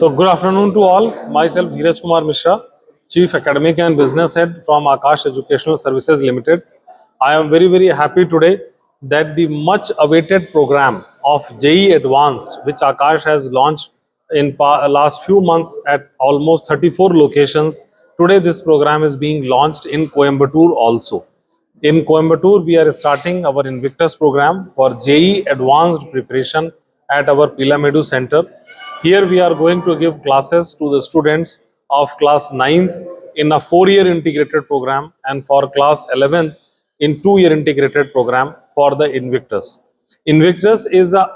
So, good afternoon to all. Myself, Dheeraj Kumar Mishra, Chief Academic and Business Head from Akash Educational Services Limited. I am very, very happy today that the much awaited program of JE Advanced, which Akash has launched in last few months at almost 34 locations, today this program is being launched in Coimbatore also. In Coimbatore, we are starting our Invictus program for JE Advanced Preparation at our Pilamedu Center. Here we are going to give classes to the students of class 9th in a four-year integrated program and for class 11th in two-year integrated program for the Invictus. Invictus is a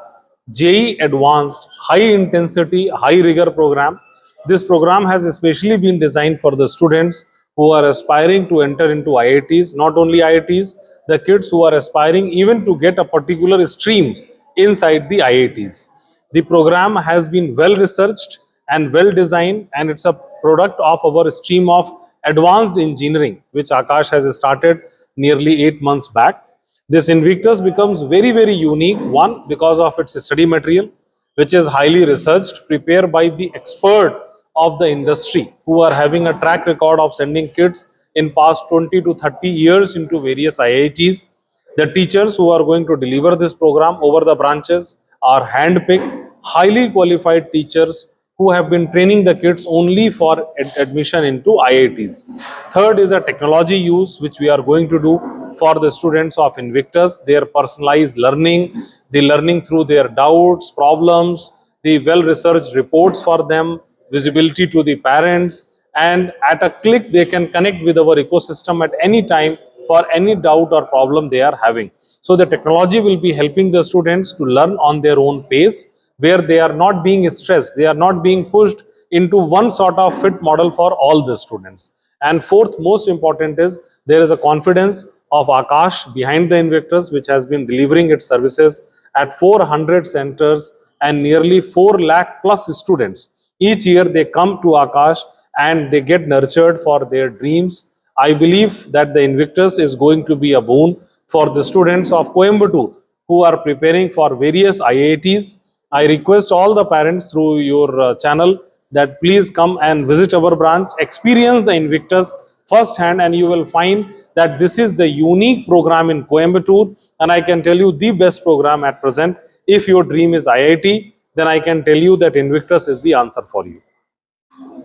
JE Advanced high intensity, high rigor program. This program has especially been designed for the students who are aspiring to enter into IITs, not only IITs, the kids who are aspiring even to get a particular stream inside the IITs. The program has been well researched and well designed, and it's a product of our stream of advanced engineering, which Akash has started nearly eight months back. This Invictus becomes very, very unique. One, because of its study material, which is highly researched, prepared by the expert of the industry who are having a track record of sending kids in past 20 to 30 years into various IITs. The teachers who are going to deliver this program over the branches are handpicked, highly qualified teachers who have been training the kids only for ad- admission into IITs. Third is a technology use, which we are going to do for the students of Invictus, their personalized learning, the learning through their doubts, problems, the well researched reports for them, visibility to the parents, and at a click, they can connect with our ecosystem at any time for any doubt or problem they are having. So, the technology will be helping the students to learn on their own pace where they are not being stressed, they are not being pushed into one sort of fit model for all the students. And fourth, most important is there is a confidence of Akash behind the Invictus, which has been delivering its services at 400 centers and nearly 4 lakh plus students. Each year they come to Akash and they get nurtured for their dreams. I believe that the Invictus is going to be a boon for the students of Coimbatore who are preparing for various IITs. I request all the parents through your uh, channel that please come and visit our branch, experience the Invictus firsthand, and you will find that this is the unique program in Coimbatore. And I can tell you the best program at present. If your dream is IIT, then I can tell you that Invictus is the answer for you.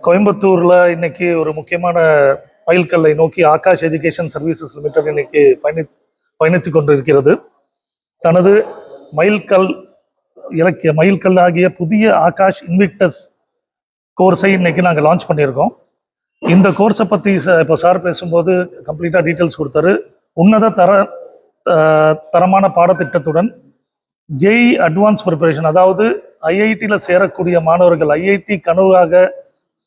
கோயம்புத்தூர்ல இன்னைக்கு ஒரு முக்கியமான மைல்கல்லை நோக்கி Akash education services limited இன்னைக்கு பயணி பயணித்து கொண்டு இருக்கிறது தனது மைல்கல் இலக்கிய மைல்கல் ஆகிய புதிய ஆகாஷ் இன்விக்டஸ் கோர்ஸை இன்னைக்கு நாங்கள் லான்ச் பண்ணியிருக்கோம். இந்த கோர்ஸை பற்றி இப்போ சார் பேசும்போது கம்ப்ளீட்டாக டீட்டெயில்ஸ் கொடுத்தாரு. உன்னத தர தரமான பாடத்திட்டத்துடன் ஜெய் அட்வான்ஸ் ப்ரிப்பரேஷன் அதாவது ஐஐடியில் சேரக்கூடிய மாணவர்கள் ஐஐடி கனவாக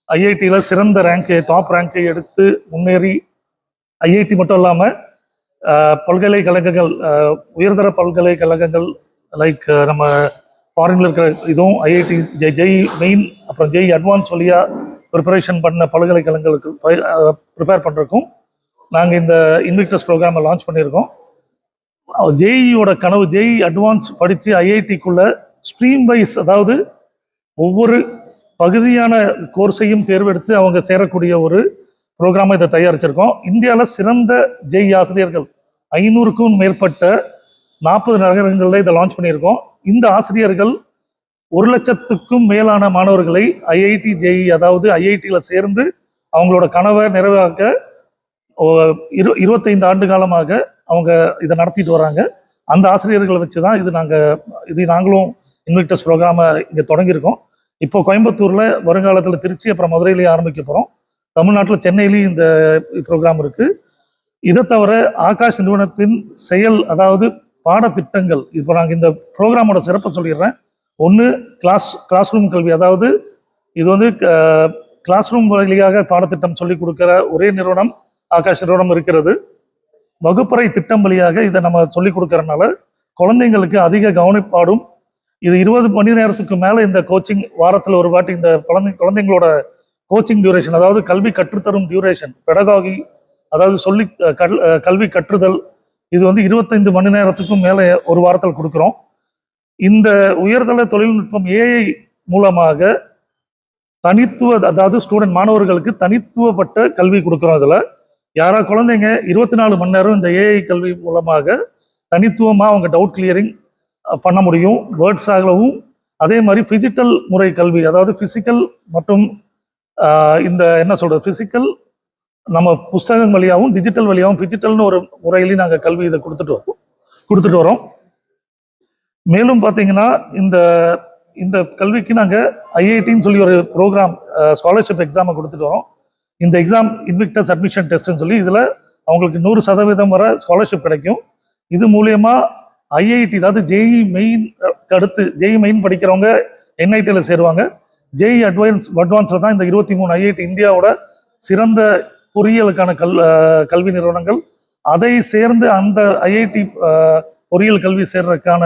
ஐஐடியில் சிறந்த ரேங்க்கு டாப் ரேங்கை எடுத்து முன்னேறி ஐஐடி மட்டும் இல்லாமல் பல்கலைக்கழகங்கள் உயர்தர பல்கலைக்கழகங்கள் லைக் நம்ம ஃபாரின்ல இருக்கிற இதுவும் ஐஐடி ஜெ ஜெய் மெயின் அப்புறம் ஜெய் அட்வான்ஸ் வழியாக ப்ரிப்பரேஷன் பண்ண பல்கலைக்கழகங்களுக்கு ப்ரிப்பேர் பண்ணுறக்கும் நாங்கள் இந்த இன்விக்டஸ் ப்ரோக்ராமை லான்ச் பண்ணியிருக்கோம். ஜேஇயோட கனவு ஜேஇ அட்வான்ஸ் படித்து ஐஐடிக்குள்ள ஸ்ட்ரீம் வைஸ் அதாவது ஒவ்வொரு பகுதியான கோர்ஸையும் தேர்வெடுத்து அவங்க சேரக்கூடிய ஒரு ப்ரோக்ராமாக இதை தயாரிச்சிருக்கோம். இந்தியாவில் சிறந்த ஜெய் ஆசிரியர்கள் ஐநூறுக்கும் மேற்பட்ட நாற்பது நகரங்களில் இதை லான்ச் பண்ணியிருக்கோம். இந்த ஆசிரியர்கள் ஒரு லட்சத்துக்கும் மேலான மாணவர்களை ஐஐடி ஜெய் அதாவது ஐஐடியில் சேர்ந்து அவங்களோட கனவை நிறைவாக்க இரு இருபத்தைந்து ஆண்டு காலமாக அவங்க இதை நடத்திட்டு வராங்க. அந்த ஆசிரியர்களை வச்சு தான் இது நாங்கள் இது நாங்களும் இன்விக்டஸ் ப்ரோக்ராமை இங்கே தொடங்கியிருக்கோம். இப்போ கோயம்புத்தூரில் வருங்காலத்தில் திருச்சி அப்புறம் மதுரையிலேயே ஆரம்பிக்க போகிறோம் தமிழ்நாட்டில் சென்னையிலையும் இந்த ப்ரோக்ராம் இருக்குது இதை தவிர ஆகாஷ் நிறுவனத்தின் செயல் அதாவது பாடத்திட்டங்கள் இப்போ நாங்கள் இந்த ப்ரோக்ராமோட சிறப்பை சொல்லிடுறேன். ஒன்று கிளாஸ் கிளாஸ் ரூம் கல்வி அதாவது இது வந்து கிளாஸ் ரூம் வழியாக பாடத்திட்டம் சொல்லிக் கொடுக்குற ஒரே நிறுவனம் ஆகாஷ் நிறுவனம் இருக்கிறது. வகுப்பறை திட்டம் வழியாக இதை நம்ம சொல்லிக் கொடுக்கறனால குழந்தைங்களுக்கு அதிக கவனிப்பாடும் இது இருபது மணி நேரத்துக்கு மேலே இந்த கோச்சிங் வாரத்தில் ஒரு வாட்டி இந்த குழந்தை குழந்தைங்களோட கோச்சிங் டியூரேஷன் அதாவது கல்வி கற்றுத்தரும் டியூரேஷன் பெடகாகி அதாவது சொல்லி கல் கல்வி கற்றுதல் இது வந்து இருபத்தைந்து மணி நேரத்துக்கும் மேலே ஒரு வாரத்தில் கொடுக்குறோம். இந்த உயர்தள தொழில்நுட்பம் ஏஐ மூலமாக தனித்துவ அதாவது ஸ்டூடெண்ட் மாணவர்களுக்கு தனித்துவப்பட்ட கல்வி கொடுக்குறோம் இதில். யாரா குழந்தைங்க இருபத்தி நாலு மணி நேரம் இந்த ஏஐ கல்வி மூலமாக தனித்துவமாக அவங்க டவுட் கிளியரிங் பண்ண முடியும். வேர்ட்ஸ் ஆகவும் அதே மாதிரி ஃபிசிக்கல் முறை கல்வி அதாவது ஃபிசிக்கல் மற்றும் இந்த என்ன சொல்கிறது ஃபிசிக்கல் நம்ம புஸ்தகம் வழியாகவும் டிஜிட்டல் வழியாகவும் டிஜிட்டல்னு ஒரு முறையிலையும் நாங்கள் கல்வி இதை கொடுத்துட்டு வரோம் கொடுத்துட்டு வரோம் மேலும் பார்த்தீங்கன்னா இந்த இந்த கல்விக்கு நாங்கள் ஐஐடின்னு சொல்லி ஒரு ப்ரோக்ராம் ஸ்காலர்ஷிப் எக்ஸாமை கொடுத்துட்டு வரோம் இந்த எக்ஸாம் இன்விக்டஸ் அட்மிஷன் டெஸ்ட்னு சொல்லி இதில் அவங்களுக்கு நூறு சதவீதம் வர ஸ்காலர்ஷிப் கிடைக்கும். இது மூலயமா ஐஐடி அதாவது ஜேஇ மெயின் அடுத்து ஜேஇ மெயின் படிக்கிறவங்க என்ஐடியில் சேருவாங்க. ஜேஇ அட்வான்ஸ் அட்வான்ஸில் தான் இந்த இருபத்தி மூணு ஐஐடி இந்தியாவோட சிறந்த பொறியியலுக்கான கல் கல்வி நிறுவனங்கள். அதை சேர்ந்து அந்த ஐஐடி பொறியியல் கல்வி சேர்றதுக்கான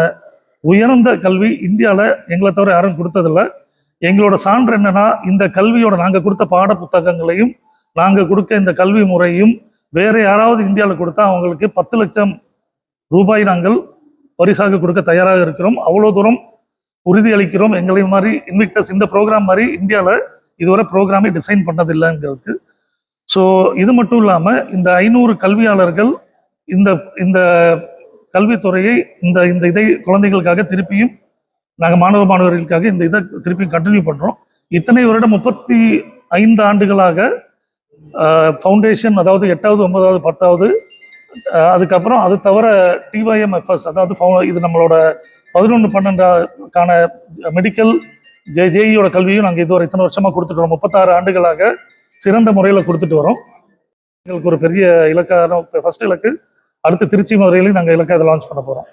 உயர்ந்த கல்வி இந்தியாவில் எங்களை தவிர யாரும் கொடுத்ததில்ல. எங்களோட சான்று என்னன்னா இந்த கல்வியோட நாங்கள் கொடுத்த பாட புத்தகங்களையும் நாங்கள் கொடுக்க இந்த கல்வி முறையும் வேறு யாராவது இந்தியாவில் கொடுத்தா அவங்களுக்கு பத்து லட்சம் ரூபாய் நாங்கள் பரிசாக கொடுக்க தயாராக இருக்கிறோம். அவ்வளோ தூரம் உறுதி அளிக்கிறோம் எங்களை மாதிரி இன்விக்டஸ் இந்த ப்ரோக்ராம் மாதிரி இந்தியாவில் இதுவரை ப்ரோக்ராமே டிசைன் பண்ணதில்லைங்கிறதுக்கு. ஸோ இது மட்டும் இல்லாமல் இந்த ஐநூறு கல்வியாளர்கள் இந்த இந்த கல்வித்துறையை இந்த இந்த இதை குழந்தைகளுக்காக திருப்பியும் நாங்கள் மாணவ மாணவர்களுக்காக இந்த இதை திருப்பியும் கண்டினியூ பண்ணுறோம் இத்தனை வருடம் முப்பத்தி ஐந்து ஆண்டுகளாக ஃபவுண்டேஷன் அதாவது எட்டாவது ஒன்பதாவது பத்தாவது அதுக்கப்புறம் அது தவிர டிஒய்எம்எஃப்எஸ் அதாவது இது நம்மளோட பதினொன்று பன்னெண்டாக்கான மெடிக்கல் ஜே ஜேஇயோட கல்வியும் நாங்கள் இதுவரை இத்தனை வருஷமாக கொடுத்துட்டு வரோம். முப்பத்தாறு ஆண்டுகளாக சிறந்த முறையில் கொடுத்துட்டு வரோம். எங்களுக்கு ஒரு பெரிய இலக்கான ஃபர்ஸ்ட் இலக்கு. அடுத்து திருச்சி மதுரையிலையும் நாங்கள் இலக்கை அதை லான்ச் பண்ண போகிறோம்